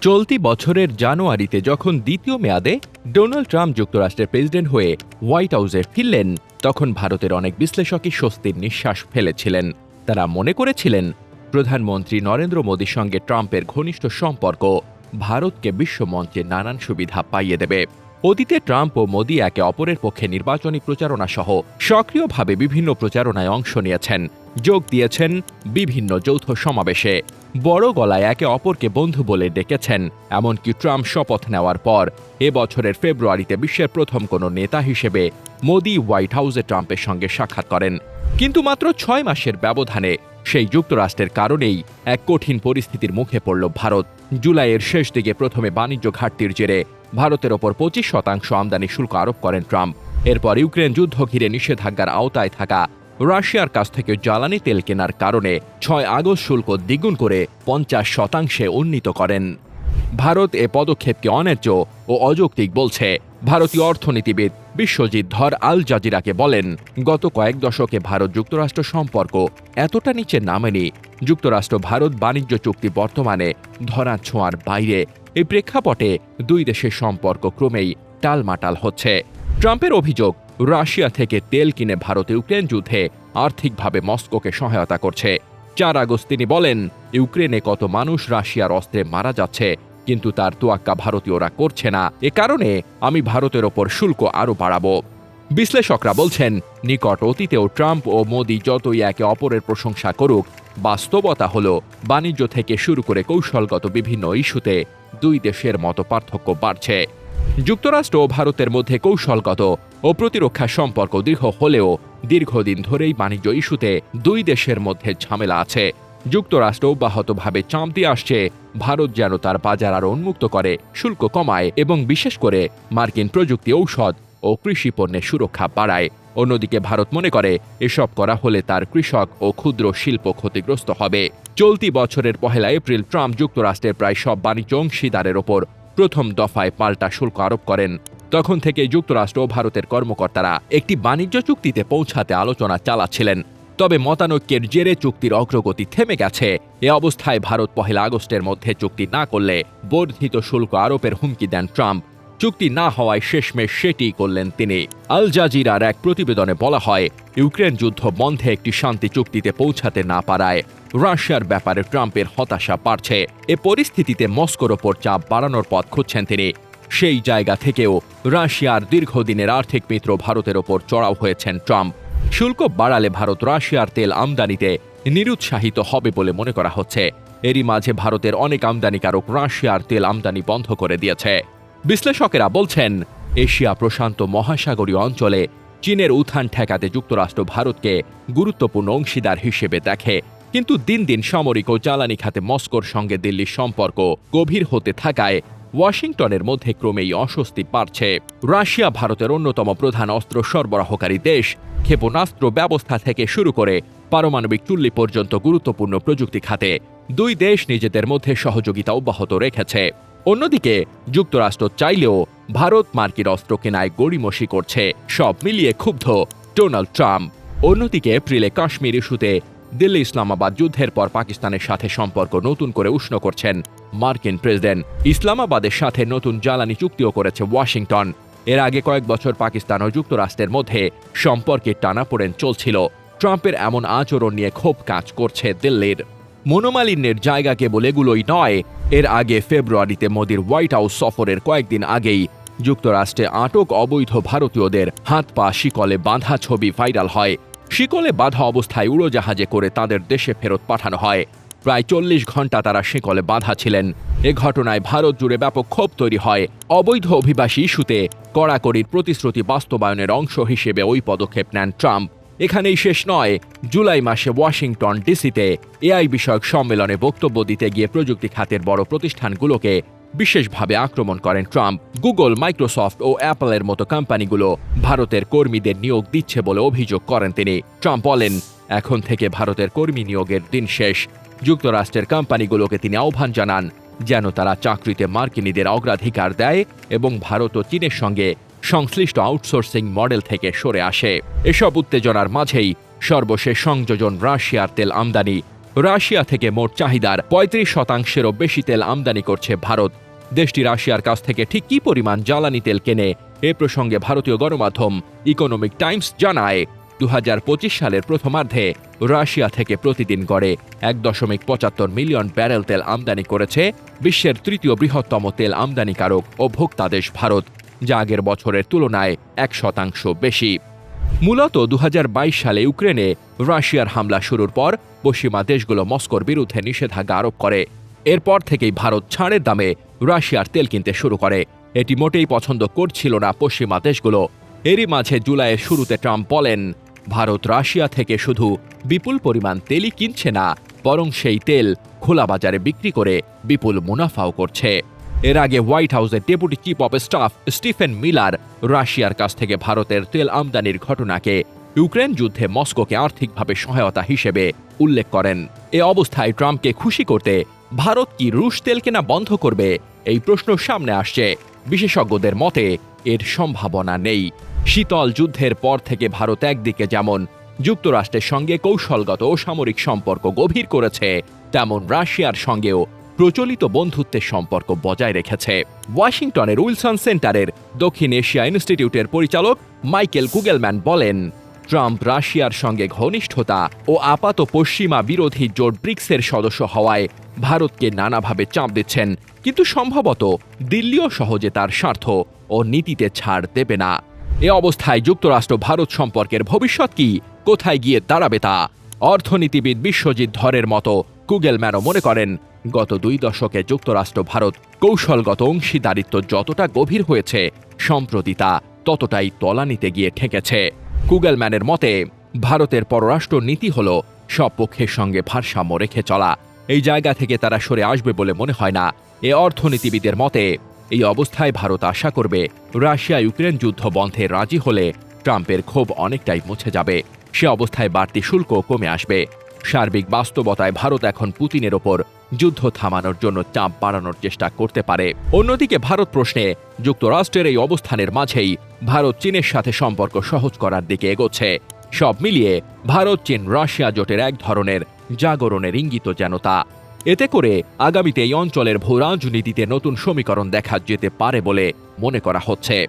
চলতি বছরের জানুয়ারিতে যখন দ্বিতীয় মেয়াদে ডোনাল্ড ট্রাম্প যুক্তরাষ্ট্রের প্রেসিডেন্ট হয়ে হোয়াইট হাউসে ফিরলেন, তখন ভারতের অনেক বিশ্লেষকই স্বস্তির নিঃশ্বাস ফেলেছিলেন। তারা মনে করেছিলেন, প্রধানমন্ত্রী নরেন্দ্র মোদীর সঙ্গে ট্রাম্পের ঘনিষ্ঠ সম্পর্ক ভারতকে বিশ্বমঞ্চে নানান সুবিধা পাইয়ে দেবে। অতীতে ট্রাম্প ও মোদী একে অপরের পক্ষে নির্বাচনী প্রচারণা সহ সক্রিয়ভাবে বিভিন্ন প্রচারণায় অংশ নিয়েছেন। যোগ দিয়েছেন বিভিন্ন যৌথ সমাবেশে। বড় গলায় একে অপরকে বন্ধু বলে ডেকেছেন, এমনকি ট্রাম্প শপথ নেওয়ার পর। এ বছরের ফেব্রুয়ারিতে বিশ্বের প্রথম কোনো নেতা হিসেবে মোদি হোয়াইট হাউসে ট্রাম্পের সঙ্গে সাক্ষাৎ করেন। কিন্তু মাত্র ছয় মাসের ব্যবধানে সেই যুক্তরাষ্ট্রের কারণেই এক কঠিন পরিস্থিতির মুখে পড়ল ভারত। জুলাইয়ের শেষ দিকে প্রথমে বাণিজ্য ঘাটতির জেরে ভারতের ওপর পঁচিশ শতাংশ আমদানি শুল্ক আরোপ করেন ট্রাম্প। এরপর ইউক্রেন যুদ্ধ ঘিরে নিষেধাজ্ঞার আওতায় থাকা রাশিয়ার কাছ থেকে জ্বালানি তেল কেনার কারণে ছয় আগস্ট শুল্ক দ্বিগুণ করে পঞ্চাশ শতাংশে উন্নীত করেন। ভারত এ পদক্ষেপকে অন্যায্য ও অযৌক্তিক বলছে। ভারতীয় অর্থনীতিবিদ বিশ্বজিৎ ধর আল জাজিরাকে বলেন, গত কয়েক দশকে ভারত যুক্তরাষ্ট্র সম্পর্ক এতটা নিচে নামেনি। যুক্তরাষ্ট্র ভারত বাণিজ্য চুক্তি বর্তমানে ধরা ছোঁয়ার বাইরে। এই প্রেক্ষাপটে দুই দেশের সম্পর্ক ক্রমেই টালমাটাল হচ্ছে। ট্রাম্পের অভিযোগ, রাশিয়া থেকে তেল কিনে ভারত ইউক্রেন যুদ্ধে আর্থিকভাবে মস্কোকে সহায়তা করছে। চার আগস্ট তিনি বলেন, ইউক্রেনে কত মানুষ রাশিয়ার অস্ত্রে মারা যাচ্ছে কিন্তু তার তোয়াক্কা ভারতীয়রা করছে না। এ কারণে আমি ভারতের ওপর শুল্ক আরও বাড়াবো। বিশ্লেষকরা বলছেন, নিকট অতীতেও ট্রাম্প ও মোদি যতই একে অপরের প্রশংসা করুক, বাস্তবতা হল বাণিজ্য থেকে শুরু করে কৌশলগত বিভিন্ন ইস্যুতে দুই দেশের মতো পার্থক্য বাড়ছে। যুক্তরাষ্ট্র ও ভারতের মধ্যে কৌশলগত ও প্রতিরক্ষা সম্পর্ক দীর্ঘ হলেও দীর্ঘদিন ধরেই বাণিজ্য ইস্যুতে দুই দেশের মধ্যে ঝামেলা আছে। যুক্তরাষ্ট্র অব্যাহতভাবে দিয়ে আসছে। ভারত যেন তার বাজার আরও উন্মুক্ত করে, শুল্ক কমায় এবং বিশেষ করে মার্কিন প্রযুক্তি ঔষধ ও কৃষি পণ্যের সুরক্ষা বাড়ায়। অন্যদিকে ভারত মনে করে, এসব করা হলে তার কৃষক ও ক্ষুদ্র শিল্প ক্ষতিগ্রস্ত হবে। চলতি বছরের পহেলা এপ্রিল ট্রাম্প যুক্তরাষ্ট্রের প্রায় সব বাণিজ্য অংশীদারের ওপর প্রথম দফায় পাল্টা শুল্ক আরোপ করেন। তখন থেকে যুক্তরাষ্ট্র ও ভারতের কর্মকর্তারা একটি বাণিজ্য চুক্তিতে পৌঁছাতে আলোচনা চালাচ্ছিলেন। তবে মতানৈক্যের জেরে চুক্তির অগ্রগতি থেমে গেছে। এ অবস্থায় ভারত পহেলা আগস্টের মধ্যে চুক্তি না করলে বর্ধিত শুল্ক আরোপের হুমকি দেন ট্রাম্প। চুক্তি না হওয়ায় শেষমেশ সেটি করলেন তিনি। আল জাজিরার এক প্রতিবেদনে বলা হয়, ইউক্রেন যুদ্ধ বন্ধে একটি শান্তি চুক্তিতে পৌঁছাতে না পারায় রাশিয়ার ব্যাপারে ট্রাম্পের হতাশা বাড়ছে। এ পরিস্থিতিতে মস্কোর ওপর চাপ বাড়ানোর পথ খুঁজছেন তিনি। সেই জায়গা থেকেও রাশিয়ার দীর্ঘদিনের আর্থিক মিত্র ভারতের ওপর চড়াও হয়েছেন ট্রাম্প। শুল্ক বাড়ালে ভারত রাশিয়ার তেল আমদানিতে নিরুৎসাহিত হবে বলে মনে করা হচ্ছে। এরই মাঝে ভারতের অনেক আমদানিকারক রাশিয়ার তেল আমদানি বন্ধ করে দিয়েছে। বিশ্লেষকেরা বলছেন, এশিয়া প্রশান্ত মহাসাগরীয় অঞ্চলে চীনের উত্থান ঠেকাতে যুক্তরাষ্ট্র ভারতকে গুরুত্বপূর্ণ অংশীদার হিসেবে দেখে, কিন্তু দিন দিন সামরিক ও জ্বালানি খাতে মস্কোর সঙ্গে দিল্লির সম্পর্ক গভীর হতে থাকায় ওয়াশিংটনের মধ্যে ক্রমেই অস্বস্তি বাড়ছে। রাশিয়া ভারতের অন্যতম প্রধান অস্ত্র সরবরাহকারী দেশ। ক্ষেপণাস্ত্র ব্যবস্থা থেকে শুরু করে পারমাণবিক চুল্লি পর্যন্ত গুরুত্বপূর্ণ প্রযুক্তি খাতে দুই দেশ নিজেদের মধ্যে সহযোগিতা অব্যাহত রেখেছে। অন্যদিকে, যুক্তরাষ্ট্র চাইলেও ভারত মার্কিন অস্ত্র কেনায় গড়িমসি করছে। সব মিলিয়ে ক্ষুব্ধ ডোনাল্ড ট্রাম্প। অন্যদিকে, এপ্রিলে কাশ্মীর ইস্যুতে দিল্লি ইসলামাবাদ যুদ্ধের পর পাকিস্তানের সাথে সম্পর্ক নতুন করে উষ্ণ করছেন মার্কিন প্রেসিডেন্ট। ইসলামাবাদের সাথে নতুন জ্বালানি চুক্তিও করেছে ওয়াশিংটন। এর আগে কয়েক বছর পাকিস্তান ও যুক্তরাষ্ট্রের মধ্যে সম্পর্কে টানাপোড়েন চলছিল। ট্রাম্পের এমন আচরণ নিয়ে ক্ষোভ কাজ করছে দিল্লির। মনোমালিন্যের জায়গা কেবল এগুলোই নয়, এর আগে ফেব্রুয়ারিতে মোদির হোয়াইট হাউস সফরের কয়েকদিন আগেই যুক্তরাষ্ট্রে আটক অবৈধ ভারতীয়দের হাত পা শিকলে বাঁধা ছবি ভাইরাল হয়। শিকলে বাঁধা অবস্থায় উড়োজাহাজে করে তাদের দেশে ফেরত পাঠানো হয়। প্রায় চল্লিশ ঘণ্টা তারা শিকলে বাঁধা ছিলেন। এ ঘটনায় ভারত জুড়ে ব্যাপক ক্ষোভ তৈরি হয়। অবৈধ অভিবাসী ইস্যুতে কড়াকড়ির প্রতিশ্রুতি বাস্তবায়নের অংশ হিসেবে ওই পদক্ষেপ নেন ট্রাম্প। এখানেই শেষ নয়, জুলাই মাসে ওয়াশিংটন, ডিসিতে এআই বিষয়ক সম্মেলনে বক্তব্য দিতে গিয়ে প্রযুক্তি খাতের বড় প্রতিষ্ঠানগুলোকে বিশেষভাবে আক্রমণ করেন ট্রাম্প। গুগল, মাইক্রোসফট ও অ্যাপলের মতো কোম্পানিগুলো ভারতের কর্মীদের নিয়োগ দিচ্ছে বলে অভিযোগ করেন তিনি। ট্রাম্প বলেন, এখন থেকে ভারতের কর্মী নিয়োগের দিন শেষ। যুক্তরাষ্ট্রের কোম্পানিগুলোকে তিনি আহ্বান জানান, যেন তারা চাকরিতে মার্কিনীদের অগ্রাধিকার দেয় এবং ভারত ও চীনের সঙ্গে সংশ্লিষ্ট আউটসোর্সিং মডেল থেকে সরে আসে। এসব উত্তেজনার মাঝেই সর্বশেষ সংযোজন রাশিয়ার তেল আমদানি রাশিয়া থেকে মোট চাহিদার পঁয়ত্রিশ শতাংশেরও বেশি তেল আমদানি করছে ভারত। দেশটি রাশিয়ার কাছ থেকে ঠিক কী পরিমাণ জ্বালানি তেল কেনে, এ প্রসঙ্গে ভারতীয় গণমাধ্যম ইকোনমিক টাইমস জানায় দু হাজার পঁচিশ সালের প্রথমার্ধে রাশিয়া থেকে প্রতিদিন গড়ে এক দশমিক পঁচাত্তর মিলিয়ন ব্যারেল তেল আমদানি করেছে বিশ্বের তৃতীয় বৃহত্তম তেল আমদানিকারক ও ভোক্তা দেশ ভারত, যা আগের বছরের তুলনায় এক শতাংশ বেশি। মূলত দুহাজার বাইশ সালে ইউক্রেনে রাশিয়ার হামলা শুরুর পর পশ্চিমা দেশগুলো মস্কোর বিরুদ্ধে নিষেধাজ্ঞা আরোপ করে। এরপর থেকেই ভারত ছাড়ের দামে রাশিয়ার তেল কিনতে শুরু করে। এটি মোটেই পছন্দ করছিল না পশ্চিমা দেশগুলো। এরই মাঝে জুলাইয়ের শুরুতে ট্রাম্প বলেন, ভারত রাশিয়া থেকে শুধু বিপুল পরিমাণ তেলই কিনছে না, বরং সেই তেল খোলা বাজারে বিক্রি করে বিপুল মুনাফাও করছে। এর আগে হোয়াইট হাউসের deputy chief of staff Stephen Miller রাশিয়ার কাছ থেকে ভারতের তেল আমদানির ঘটনাকে ইউক্রেন যুদ্ধে মস্কোকে আর্থিকভাবে সহায়তা হিসেবে উল্লেখ করেন। এ অবস্থায় ট্রাম্পকে খুশি করতে ভারত কি রুশ তেল কেনা বন্ধ করবে? এই প্রশ্ন সামনে আসছে। বিশেষজ্ঞদের মতে, এর সম্ভাবনা নেই। শীতল যুদ্ধের পর থেকে ভারত একদিকে যেমন যুক্তরাষ্ট্রের সঙ্গে কৌশলগত ও সামরিক সম্পর্ক গভীর করেছে, তেমন রাশিয়ার সঙ্গেও প্রচলিত বন্ধুত্বের সম্পর্ক বজায় রেখেছে। ওয়াশিংটনের উইলসন সেন্টারের দক্ষিণ এশিয়া ইনস্টিটিউটের পরিচালক মাইকেল কুগেলম্যান বলেন, ট্রাম্প রাশিয়ার সঙ্গে ঘনিষ্ঠতা ও আপাত পশ্চিমা বিরোধী জোট ব্রিক্সের সদস্য হওয়ায় ভারতকে নানাভাবে চাপ দিচ্ছেন, কিন্তু সম্ভবত দিল্লিও সহজে তার স্বার্থ ও নীতিতে ছাড় দেবে না। এ অবস্থায় যুক্তরাষ্ট্র ভারত সম্পর্কের ভবিষ্যৎ কি, কোথায় গিয়ে দাঁড়াবে তা, অর্থনীতিবিদ বিশ্বজিৎ ধরের মতো কুগেলম্যানও মনে করেন, গত দুই দশকে যুক্তরাষ্ট্র, ভারত কৌশলগত অংশীদারিত্ব যতটা গভীর হয়েছে, সম্প্রতি তা ততটাই তলানিতে গিয়ে ঠেকেছে। কুগেলম্যানের মতে, ভারতের পররাষ্ট্র নীতি হল সব পক্ষের সঙ্গে ভারসাম্য রেখে চলা। এই জায়গা থেকে তারা সরে আসবে বলে মনে হয় না। এ অর্থনীতিবিদের মতে, এই অবস্থায় ভারত আশা করবে রাশিয়া ইউক্রেন যুদ্ধ বন্ধে রাজি হলে ট্রাম্পের ক্ষোভ অনেকটাই মুছে যাবে। সে অবস্থায় বাড়তি শুল্ক কমে আসবে। সার্বিক বাস্তবতায় ভারত এখন পুতিনের ওপর যুদ্ধ থামানোর জন্য চাপ বাড়ানোর চেষ্টা করতে পারে। অন্যদিকে ভারত প্রশ্নে যুক্তরাষ্ট্রের এই অবস্থানের মাঝেই ভারত চীনের সাথে সম্পর্ক সহজ করার দিকে এগোচ্ছে। সব মিলিয়ে ভারত, চীন, রাশিয়া জোটের এক ধরনের জাগরণের ইঙ্গিত যেন তা। এতে করে আগামীতে এই অঞ্চলের ভূ রাজনীতিতে নতুন সমীকরণ দেখা যেতে পারে বলে মনে করা হচ্ছে।